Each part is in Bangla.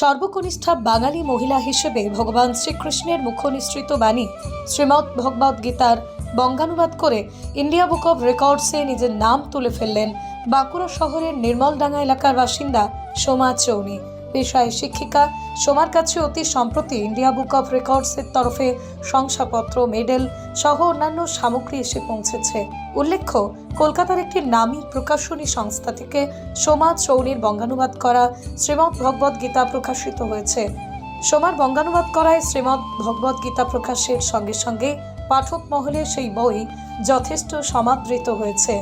সর্বকনিষ্ঠা বাঙালি মহিলা হিসেবে ভগবান শ্রীকৃষ্ণের মুখনিসৃত বাণী শ্রীমৎ ভগবদ গীতার বঙ্গানুবাদ করে ইন্ডিয়া বুক অব রেকর্ডসে নিজের নাম তুলে ফেললেন বাঁকুড়া শহরের নির্মলডাঙ্গা এলাকার বাসিন্দা সোমা চৌনি। পেশায় শিক্ষিকা সোমার কাছে অতি সম্প্রতি ইন্ডিয়া বুক অফ রেকর্ডসের তরফে শংসাপত্র, মেডেল সহ অন্যান্য সামগ্রী এসে পৌঁছেছে। উল্লেখ্য, কলকাতার একটি নামী প্রকাশনী সংস্থা থেকে সোমা চৌনির বঙ্গানুবাদ করা শ্রীমৎ ভগবদ গীতা প্রকাশিত হয়েছে। সোমার বঙ্গানুবাদ করায় শ্রীমৎ ভগবদ গীতা প্রকাশের সঙ্গে সঙ্গে পাঠক মহলে সেই বই যথেষ্ট সমাদৃত হয়েছে।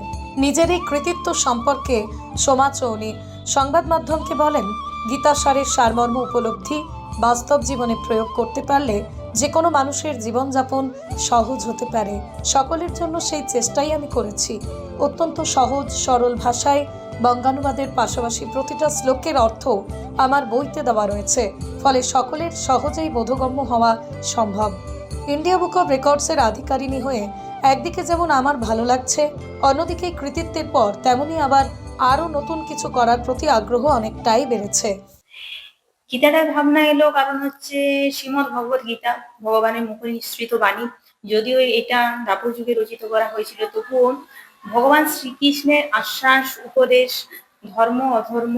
নিজের এই কৃতিত্ব সম্পর্কে সোমা চৌনি সংবাদ মাধ্যমকে বলেন গীতাসারের সারমর্ম উপলব্ধি বাস্তব জীবনে প্রয়োগ করতে পারলে যে কোনো মানুষের জীবনযাপন সহজ হতে পারে। সকলের জন্য সেই চেষ্টাই আমি করেছি। অত্যন্ত সহজ, সরল ভাষায় বঙ্গানুবাদের পাশাপাশি প্রতিটা শ্লোকের অর্থ আমার বইতে দেওয়া রয়েছে। ফলে সকলের সহজেই বোধগম্য হওয়া সম্ভব। ইন্ডিয়া বুক অব রেকর্ডসের আধিকারিণী হয়ে একদিকে যেমন আমার ভালো লাগছে, অন্যদিকে কৃতিত্বের পর তেমনই আবার আরও নতুন কিছু করার প্রতি আগ্রহ অনেকটাই বেড়েছে। গীতাটার ভাবনা এলো কারণ হচ্ছে শ্রীমদ ভগবত গীতা, ভগবানের মুখ নিঃসৃত বাণী। যদিও এটা দ্বাপর যুগে রচিত করা হয়েছিল, তবুও ভগবান শ্রীকৃষ্ণের আশ্বাস, উপদেশ, ধর্ম, অধর্ম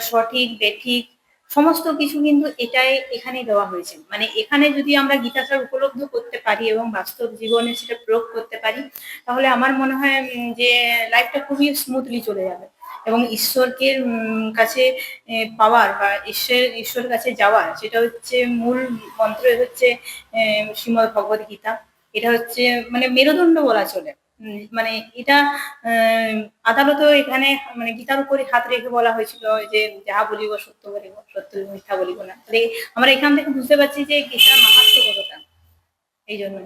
সঠিক, বেঠিক সমস্ত কিছু কিন্তু এটাই এখানে দেওয়া হয়েছে। মানে এখানে যদি আমরা গীতাসার উপলব্ধ করতে পারি এবং বাস্তব জীবনে সেটা প্রয়োগ করতে পারি, তাহলে আমার মনে হয় যে লাইফটা খুবই স্মুথলি চলে যাবে। এবং ঈশ্বরকে কাছে পাওয়ার বা ঈশ্বর ঈশ্বরের কাছে যাওয়ার সেটা হচ্ছে মূল মন্ত্র হচ্ছে শ্রীমদ ভগবত গীতা। এটা হচ্ছে মানে মেরুদণ্ড বলা চলে। মানে এটা আদালতও এখানে মানে গীতার উপরে হাত রেখে বলা হয়েছিল যে যাহা বলিব সত্য বলিব, সত্য মিথ্যা বলিব না। তাহলে আমরা এখান থেকে বুঝতে পারছি যে গীতার মাহাত্ম কতটা। এই জন্য।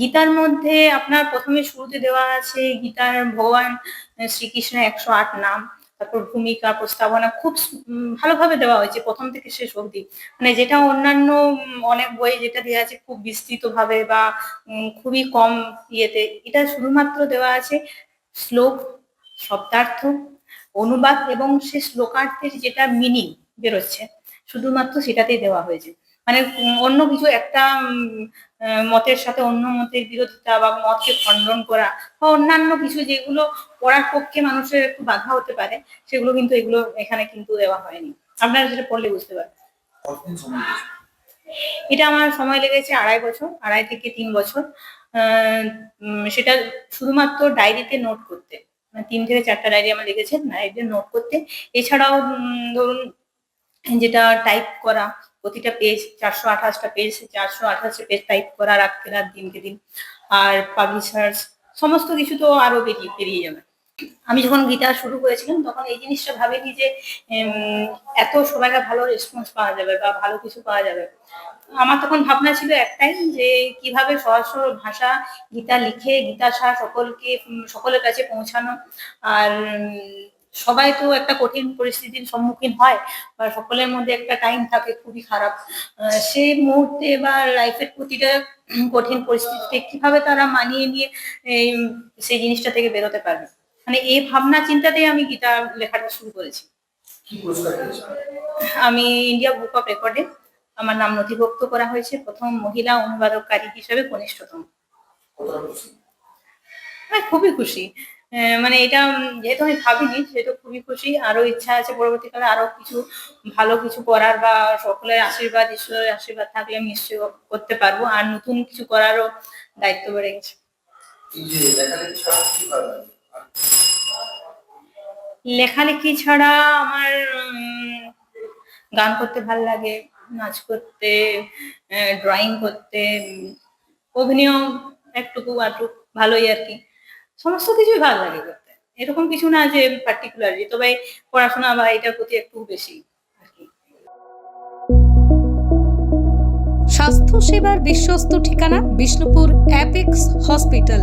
গীতার মধ্যে আপনার প্রথমে শুরুতে দেওয়া আছে গীতার ভগবান শ্রীকৃষ্ণ একশো আট নাম। তারপর ভূমিকা প্রস্তাবনা খুব ভালোভাবে দেওয়া হয়েছে, প্রথম থেকে শেষ অবধি। মানে যেটা অন্যান্য অনেক বই যেটা দেওয়া আছে খুব বিস্তৃত ভাবে বা খুবই কম ইয়েতে, এটা শুধুমাত্র দেওয়া আছে শ্লোক, শব্দার্থ, অনুবাদ এবং সে শ্লোকার্থের যেটা মিনিং বেরোচ্ছে, শুধুমাত্র সেটাতেই দেওয়া হয়েছে। মানে অন্য কিছু একটা মতের সাথে অন্য মতের বিরোধিতা বা মতকে খণ্ডন করা বা অন্যান্য কিছু যেগুলো পড়ার পক্ষে মানুষের একটু বাধা হতে পারে সেগুলো কিন্তু এগুলো এখানে কিন্তু দেওয়া হয়নি। আপনারা যেটা পড়লে বুঝতে পারবেন? এটা আমার সময় লেগেছে আড়াই বছর আড়াই থেকে তিন বছর। সেটা শুধুমাত্র ডায়েরিতে নোট করতে। মানে তিন থেকে চারটা ডায়েরি আমার লেগেছে ডায়েরিতে নোট করতে। এছাড়াও ধরুন যেটা টাইপ করা প্রতিটা পেজ চারশো আঠাশটা পেজ চারশো আঠাশটা পেজ টাইপ করা রাখতে রাত দিনকে দিন আর পাবলিশার্স সমস্ত কিছু তো আরও বেরিয়ে বেরিয়ে যাবে। আমি যখন গীতা শুরু করেছিলাম, তখন এই জিনিসটা ভাবিনি যে এত সবাইকে ভালো রেসপন্স পাওয়া যাবে বা ভালো কিছু পাওয়া যাবে। আমার তখন ভাবনা ছিল একটাই যে, কীভাবে সহজ ভাষা গীতা লিখে গীতা সার সকলকে, সকলের কাছে পৌঁছানো। আর সবাই তো একটা কঠিন পরিস্থিতির সম্মুখীন হয় বা সকলের মধ্যে একটা টাইম থাকে খুবই খারাপ। সেই মুহূর্তে বা লাইফের প্রতিটা কঠিন পরিস্থিতিতে কীভাবে তারা মানিয়ে নিয়ে সেই জিনিসটা থেকে বেরোতে পারবে? মানে এই ভাবনা চিন্তাতেই আমি গীতা লেখাটা শুরু করেছি। আমি ইন্ডিয়া বুক অফ রেকর্ডে আমার নাম নথিভুক্ত করা হয়েছে। প্রথম মহিলা অনুবাদককারী হিসেবে কনিষ্ঠতম। আমি খুবই খুশি। মানে এটা যেহেতু আমি ভাবিনি সেহেতু খুবই খুশি। আরও ইচ্ছা আছে পরবর্তীকালে আরও কিছু ভালো কিছু করার বা সকলের আশীর্বাদ ঈশ্বরের আশীর্বাদ থাকলে আমি নিশ্চয়ই করতে পারব। আর নতুন কিছু করারও দায়িত্ব বেড়ে গেছে। লেখালেখি ছাড়া আমার গান করতে ভালো লাগে নাচ করতে ড্রয়িং করতে অভিনয় একটুকু আটুক ভালোই আর কি। সমস্ত কিছুই ভালো লাগে করতে। এরকম কিছু না যে পার্টিকুলারলি তবে পড়াশোনা বা এটার প্রতি একটু বেশি আর কি। স্বাস্থ্য সেবার বিশ্বস্ত ঠিকানা বিষ্ণুপুর অ্যাপেক্স হসপিটাল